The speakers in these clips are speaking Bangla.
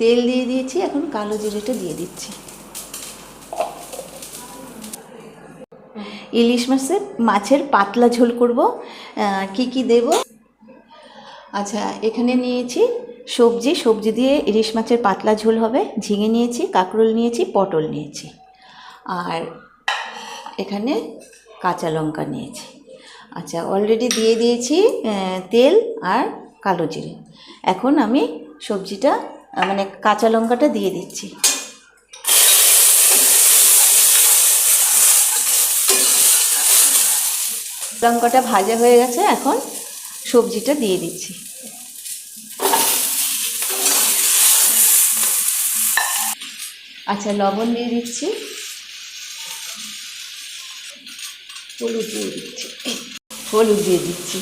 তেল দিয়ে দিয়েছি, এখন কালো জিরেটা দিয়ে দিচ্ছি। ইলিশ মাছের মাছের পাতলা ঝোল করব। কি কি দেব? আচ্ছা এখানে নিয়েছি সবজি। সবজি দিয়ে ইলিশ মাছের পাতলা ঝোল হবে। ঝিঙে নিয়েছি, কাঁকরোল নিয়েছি, পটল নিয়েছি। আর এখানে কাঁচা লঙ্কা নিয়েছি। আচ্ছা অলরেডি দিয়ে দিয়েছি তেল আর কালো জিরে। এখন আমি সবজিটা মানে কাঁচা লঙ্কাটা দিয়ে দিচ্ছি। লঙ্কাটা ভাজা হয়ে গেছে, এখন সবজিটা দিয়ে দিচ্ছি। আচ্ছা লবণ দিয়ে দিচ্ছি। হলুদ দিয়ে দিচ্ছি। হলুদ দিয়ে দিচ্ছি।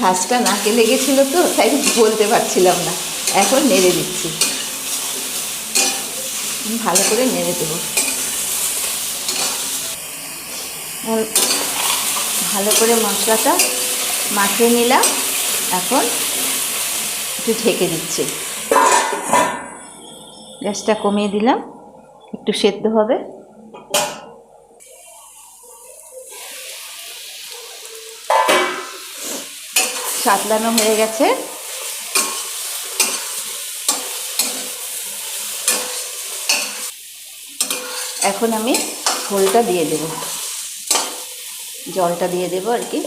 ঝাঁজটা নাকে লেগেছিল তো, তাই বলতে পারছিলাম না। এখন নেড়ে দিচ্ছি। ভালো করে নেড়ে দেবো। ভালো করে মশলাটা মাখিয়ে নিলাম। এখন একটু ঢেকে দিচ্ছি। গ্যাসটা কমিয়ে দিলাম। একটু সেদ্ধ হবে। সাতলানো হয়ে গেছে। এখন আমি ঝোলটা দিয়ে দেব। জলটা দিয়ে দেব আর কি।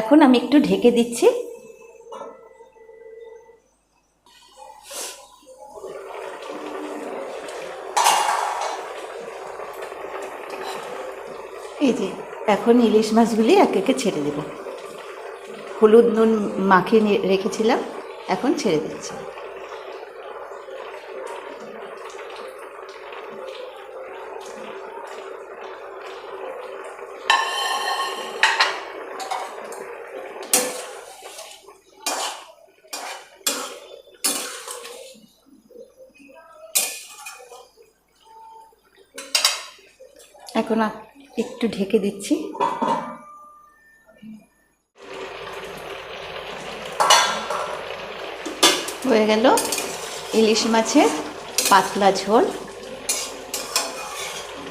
এখন আমি একটু ঢেকে দিচ্ছি। এই যে, এখন ইলিশ মাছগুলি এক একে ছেড়ে দেব। হলুদ নুন মাখিয়ে রেখেছিলাম, এখন ছেড়ে দিচ্ছি। এখন একটু ঢেকে দিচ্ছি। হয়ে গেল ইলিশ মাছের পাতলা ঝোল।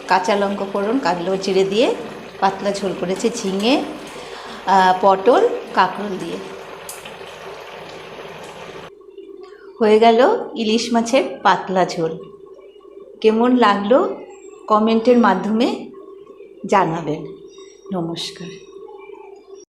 কাঁচা লঙ্কা ফোড়ন, কালো জিরে দিয়ে পাতলা ঝোল করেছে, ঝিঙে পটল, কাঁকরোল দিয়ে। হয়ে গেল ইলিশ মাছের পাতলা ঝোল। কেমন লাগল কমেন্টের মাধ্যমে জানাবেন। নমস্কার।